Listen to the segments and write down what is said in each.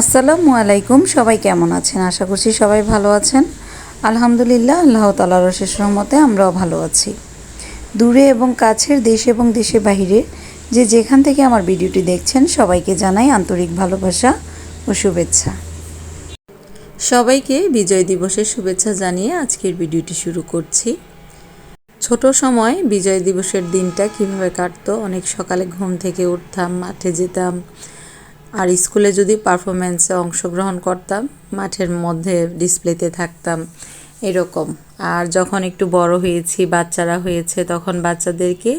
আসসালামু আলাইকুম, সবাই কেমন আছেন? আশা করছি সবাই ভালো আছেন। আলহামদুলিল্লাহ, আল্লাহ তালার শেষ রহমতে আমরাও ভালো আছি। দূরে এবং কাছের, দেশ এবং দেশে বাহিরে যে যেখান থেকে আমার ভিডিওটি দেখছেন, সবাইকে জানাই আন্তরিক ভালোবাসা ও শুভেচ্ছা। সবাইকে বিজয় দিবসের শুভেচ্ছা জানিয়ে আজকের ভিডিওটি শুরু করছি। ছোট সময় বিজয় দিবসের দিনটা কীভাবে কাটতো? অনেক সকালে ঘুম থেকে উঠতাম, মাঠে যেতাম। আর স্কুলে যদি পারফরমেন্সে অংশগ্রহণ করতাম, মাঠের মধ্যে ডিসপ্লেতে থাকতাম, এরকম। আর যখন একটু বড় হয়েছি, বাচ্চারা হয়েছে, তখন বাচ্চাদেরকে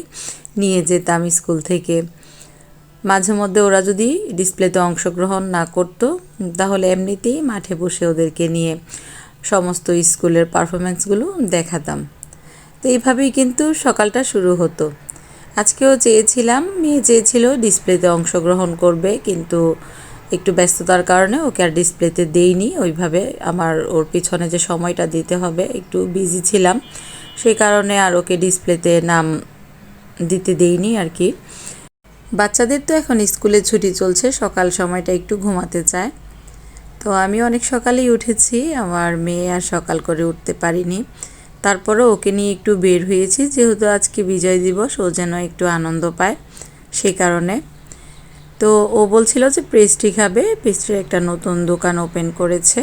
নিয়ে যেতাম স্কুল থেকে। মাঝে মধ্যে ওরা যদি ডিসপ্লেতে অংশগ্রহণ না করতো, তাহলে এমনিতেই মাঠে বসে ওদেরকে নিয়ে সমস্ত স্কুলের পারফরমেন্সগুলো দেখাতাম। তো এইভাবেই কিন্তু সকালটা শুরু হতো। আজকেও চেয়েছিলাম, মেয়ে চেয়েছিল ডিসপ্লেতে অংশগ্রহণ করবে, কিন্তু একটু ব্যস্ততার কারণে ওকে আর ডিসপ্লেতে দেইনি। ওইভাবে আমার, ওর পিছনে যে সময়টা দিতে হবে, একটু বিজি ছিলাম। সেই কারণে আর ওকে ডিসপ্লেতে নাম দিতে দেইনি আর কি বাচ্চাদের তো এখন স্কুলে ছুটি চলছে, সকাল সময়টা একটু ঘুমাতে চায়। তো আমি অনেক সকালেই উঠেছি, আমার মেয়ে আর সকাল করে উঠতে পারিনি। তারপরে ওকে নিয়ে একটু বের হয়েছি, যেহেতু আজকে বিজয় দিবস, ও যেন একটু আনন্দ পায় সে কারণে। তো ও বলছিল যে পেস্ট্রি খাবে পেস্ট্রির একটা নতুন দোকান ওপেন করেছে।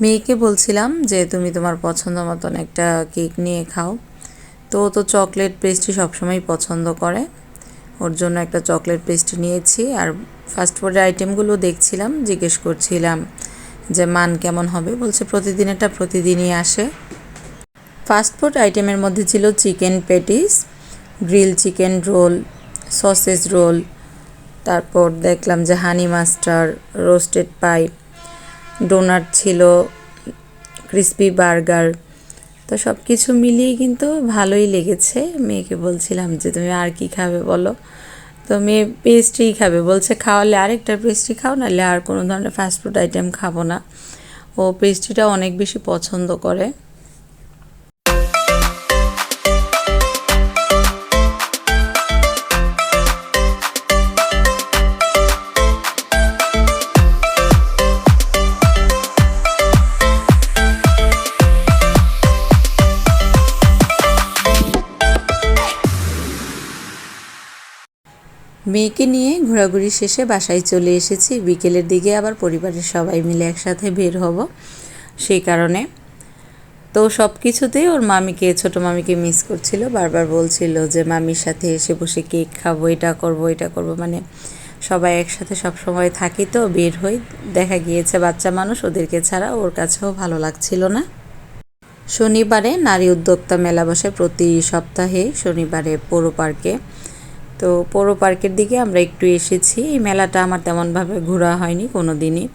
মেয়েকে বলছিলাম যে, তুমি তোমার পছন্দ মতন একটা কেক নিয়ে খাও। তো তো চকলেট পেস্ট্রি সবসময় পছন্দ করে। ওর জন্য একটা চকলেট পেস্ট্রি নিয়েছি। আর ফাস্ট ফুডের আইটেমগুলো দেখছিলাম, জিজ্ঞেস করছিলাম যে, মান কেমন হবে? বলছে প্রতিদিন এটা প্রতিদিনই আসে। ফাস্টফুড আইটেমের মধ্যে ছিল chicken patties grill chicken roll, sausage roll, তারপর দেখলাম যে honey master, roasted pie donut ছিল, ক্রিসপি বার্গার, তো সব কিছু মিলিয়ে কিন্তু ভালোই লেগেছে। মেয়েকে বলছিলাম যে, তুমি আর কি খাবে বলো? তো মেয়ে পেস্ট্রি খাবে, বলছে খাওয়ালে আরেকটা পেস্ট্রি খাও, নাহলে আর কোনো ধরনের ফাস্টফুড আইটেম খাব না। ও পেস্ট্রিটা অনেক বেশি পছন্দ করে। মেয়েকে নিয়ে ঘোরাঘুরি শেষে বাসায় চলে এসেছি। বিকেলের দিকে আবার পরিবারের সবাই মিলে একসাথে বের হব সেই কারণে। তো সব কিছুতেই ওর মামিকে, ছোট মামিকে মিস করছিল। বারবার বলছিল যে, মামির সাথে এসে বসে কেক খাব, এটা করব, এটা করব। মানে সবাই একসাথে সব সময় থাকি তো, বের হই। দেখা গিয়েছে বাচ্চা মানুষ, ওদেরকে ছাড়া ওর কাছেও ভালো লাগছিল না। শনিবারে নারী উদ্যোক্তা মেলা বসে প্রতি সপ্তাহে শনিবারে পৌর পার্কে। তো পৌর পার্কের দিকে আমরা একটু এসেছি। এই মেলাটা আমার তেমনভাবে ঘোরা হয়নি কোনো দিনই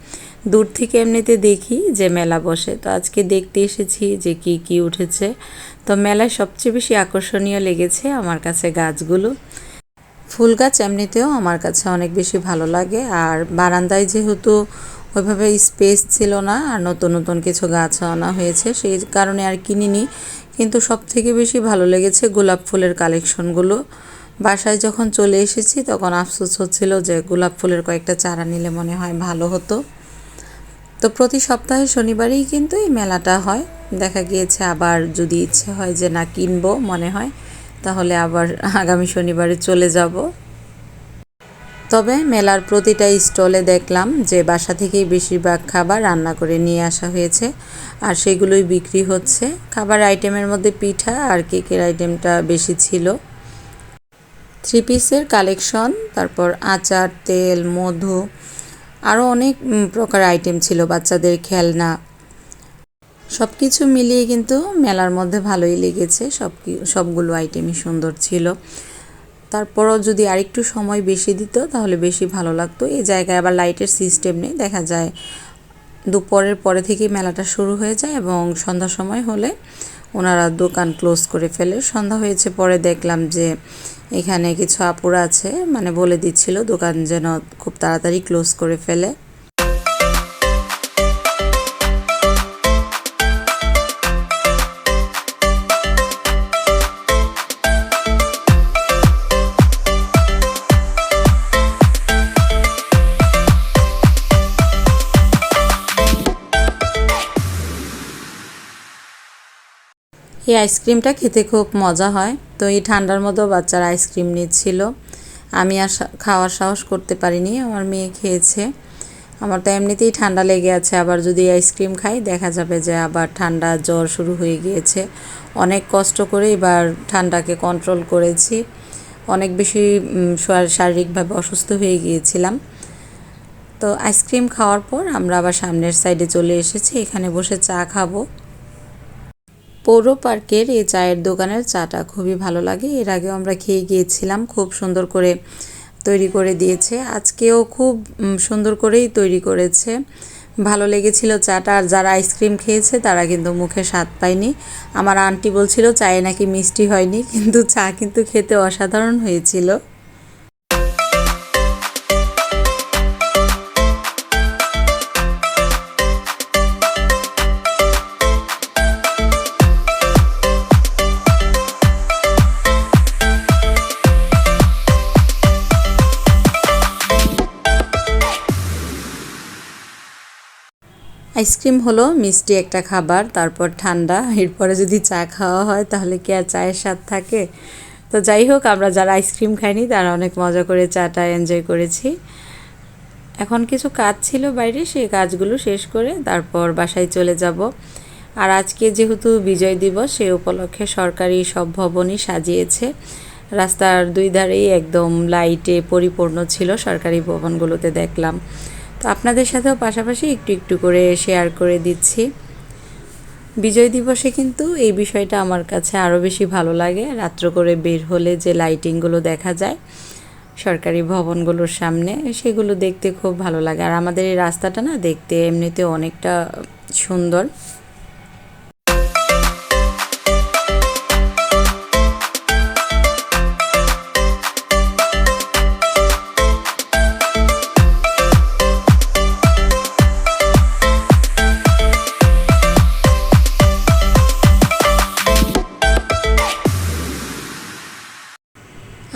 দূর থেকে এমনিতে দেখি যে মেলা বসে। তো আজকে দেখতে এসেছি যে কি কি উঠেছে। তো মেলায় সবচেয়ে বেশি আকর্ষণীয় লেগেছে আমার কাছে গাছগুলো। ফুল গাছ এমনিতেও আমার কাছে অনেক বেশি ভালো লাগে। আর বারান্দায় যেহেতু ওইভাবে স্পেস ছিল না, আর নতুন নতুন কিছু গাছ আনা হয়েছে, সেই কারণে আর কিনিনি। কিন্তু সব থেকে বেশি ভালো লেগেছে গোলাপ ফুলের কালেকশনগুলো। বাসায় যখন চলে এসেছি, তখন আফসোস হচ্ছিল যে গোলাপ ফুলের কয়েকটা চারা নিলে মনে হয় ভালো হতো। তো প্রতি সপ্তাহে শনিবারেই কিন্তু এই মেলাটা হয়। দেখা গিয়েছে আবার যদি ইচ্ছে হয় যে না কিনবো মনে হয়, তাহলে আবার আগামী শনিবারে চলে যাব। তবে মেলার প্রতিটা স্টলে দেখলাম যে বাসা থেকেই বেশিরভাগ খাবার রান্না করে নিয়ে আসা হয়েছে, আর সেগুলোই বিক্রি হচ্ছে। খাবার আইটেমের মধ্যে পিঠা আর কেকের আইটেমটা বেশি ছিল। থ্রি পিসের কালেকশন, তারপর আচার, তেল, মধু আরও অনেক প্রকার আইটেম ছিল বাচ্চাদের খেলনা। সব কিছু মিলিয়ে কিন্তু মেলার মধ্যে ভালোই লেগেছে সব সবগুলো আইটেমই সুন্দর ছিল। তারপরও যদি আরেকটু সময় বেশি দিত, তাহলে বেশি ভালো লাগতো। এই জায়গায় আবার লাইটের সিস্টেম নেই, দেখা যায় দুপুরের পরে থেকেই মেলাটা শুরু হয়ে যায় এবং সন্ধ্যার সময় হলে ওনারা দোকান ক্লোজ করে ফেলে। সন্ধ্যা হয়েছে, পরে দেখলাম যে এখানে কিছু আপুরা আছে মানে বলে দিচ্ছিল দোকান যেন খুব তাড়াতাড়ি ক্লোজ করে ফেলে। এই আইসক্রিমটা খেতে খুব মজা হয়। তো এই ঠান্ডার মধ্যেও বাচ্চারা আইসক্রিম নিচ্ছিল। আমি আর খাওয়ার সাহস করতে পারিনি, আমার মেয়ে খেয়েছে। আমার তো এমনিতেই ঠান্ডা লেগে আছে, আবার যদি আইসক্রিম খাই, দেখা যাবে যে আবার ঠান্ডা জ্বর শুরু হয়ে গিয়েছে। অনেক কষ্ট করে এবার ঠান্ডাকে কন্ট্রোল করেছি। অনেক বেশি শারীরিকভাবে অসুস্থ হয়ে গিয়েছিলাম। তো আইসক্রিম খাওয়ার পর আমরা আবার সামনের সাইডে চলে এসেছি। এখানে বসে চা খাব। পৌর পার্কের এই চায়ের দোকানের চাটা খুবই ভালো লাগে। এর আগেও আমরা খেয়ে গিয়েছিলাম, খুব সুন্দর করে তৈরি করে দিয়েছে। আজকেও খুব সুন্দর করেই তৈরি করেছে। ভালো লেগেছিল চাটা, আর যারা আইসক্রিম খেয়েছে তারা কিন্তু মুখে স্বাদ পায়নি। আমার আন্টি বলছিল, চায়ে নাকি মিষ্টি হয়নি। কিন্তু চা কিন্তু খেতে অসাধারণ হয়েছিল। আইসক্রিম হলো মিষ্টি একটা খাবার, তারপর ঠান্ডা, এরপরে যদি চা খাওয়া হয় তাহলে কি আর চায়ের স্বাদ থাকে? তো যাই হোক, আমরা যারা আইসক্রিম খাইনি তারা অনেক মজা করে চাটা এনজয় করেছি। এখন কিছু কাজ ছিল বাইরে, সেই কাজগুলো শেষ করে তারপর বাসায় চলে যাব। আর আজকে যেহেতু বিজয় দিবস সেই উপলক্ষে সরকারি সব ভবনই সাজিয়েছে। রাস্তার দুই ধারেই একদম লাইটে পরিপূর্ণ ছিল সরকারি ভবনগুলোতে দেখলাম। তো আপনাদের সাথেও পাশাপাশি একটু একটু করে শেয়ার করে দিচ্ছি। বিজয় দিবসে কিন্তু এই বিষয়টা আমার কাছে আরও বেশি ভালো লাগে। রাত্র করে বের হলে যে লাইটিংগুলো দেখা যায়, সরকারি ভবনগুলোর সামনে, সেগুলো দেখতে খুব ভালো লাগে। আর আমাদের এই রাস্তাটা না দেখতে এমনিতে অনেকটা সুন্দর।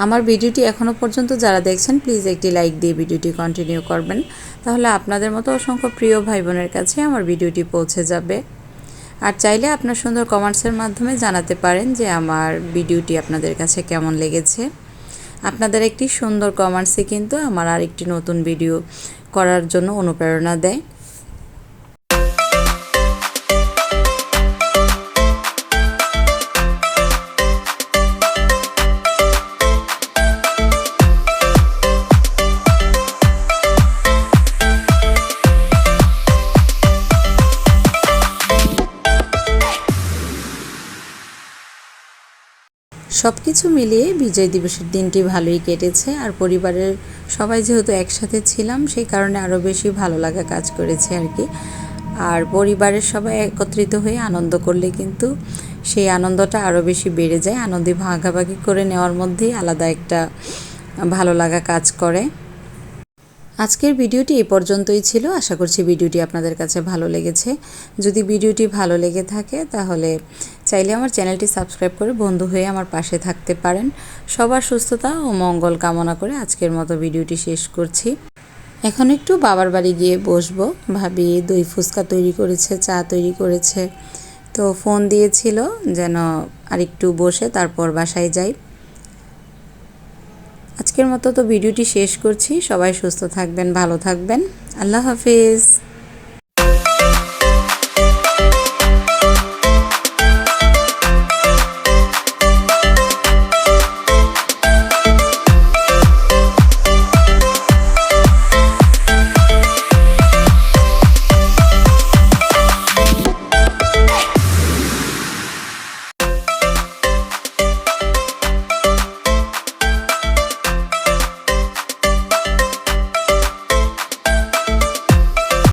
আমার ভিডিওটি এখনও পর্যন্ত যারা দেখছেন, প্লিজ একটি লাইক দিয়ে ভিডিওটি কন্টিনিউ করবেন। তাহলে আপনাদের মতো অসংখ্য প্রিয় ভাই বোনের কাছে আমার ভিডিওটি পৌঁছে যাবে। আর চাইলে আপনার সুন্দর কমেন্টসের মাধ্যমে জানাতে পারেন যে আমার ভিডিওটি আপনাদের কাছে কেমন লেগেছে। আপনাদের একটি সুন্দর কমেন্টসে কিন্তু আমার আরেকটি নতুন ভিডিও করার জন্য অনুপ্রেরণা দেয়। সব কিছু মিলিয়ে বিজয় দিবসের দিনটি ভালোই কেটেছে। আর পরিবারের সবাই যেহেতু একসাথে ছিলাম, সেই কারণে আরও বেশি ভালো লাগা কাজ করেছে আর কি। আর পরিবারের সবাই একত্রিত হয়ে আনন্দ করলে কিন্তু সেই আনন্দটা আরও বেশি বেড়ে যায়। আনন্দে ভাগাভাগি করে নেওয়ার মধ্যেই আলাদা একটা ভালো লাগা কাজ করে। আজকের ভিডিওটি এই পর্যন্তই ছিল। আশা করছি ভিডিওটি আপনাদের কাছে ভালো লেগেছে। যদি ভিডিওটি ভালো লেগে থাকে তাহলে চাইলে আমার চ্যানেলটি সাবস্ক্রাইব করে বন্ধু হয়ে আমার পাশে থাকতে পারেন। সবার সুস্থতা ও মঙ্গল কামনা করে আজকের মতো ভিডিওটি শেষ করছি। এখন একটু বাবার বাড়ি গিয়ে বসবো। ভাবি দই ফুচকা তৈরি করেছে, চা তৈরি করেছে। তো ফোন দিয়েছিল যেন আরেকটু বসে তারপর বাসায় যাই। আজকের মতো তো ভিডিওটি শেষ করছি। সবাই সুস্থ থাকবেন, ভালো থাকবেন। আল্লাহ হাফিজ।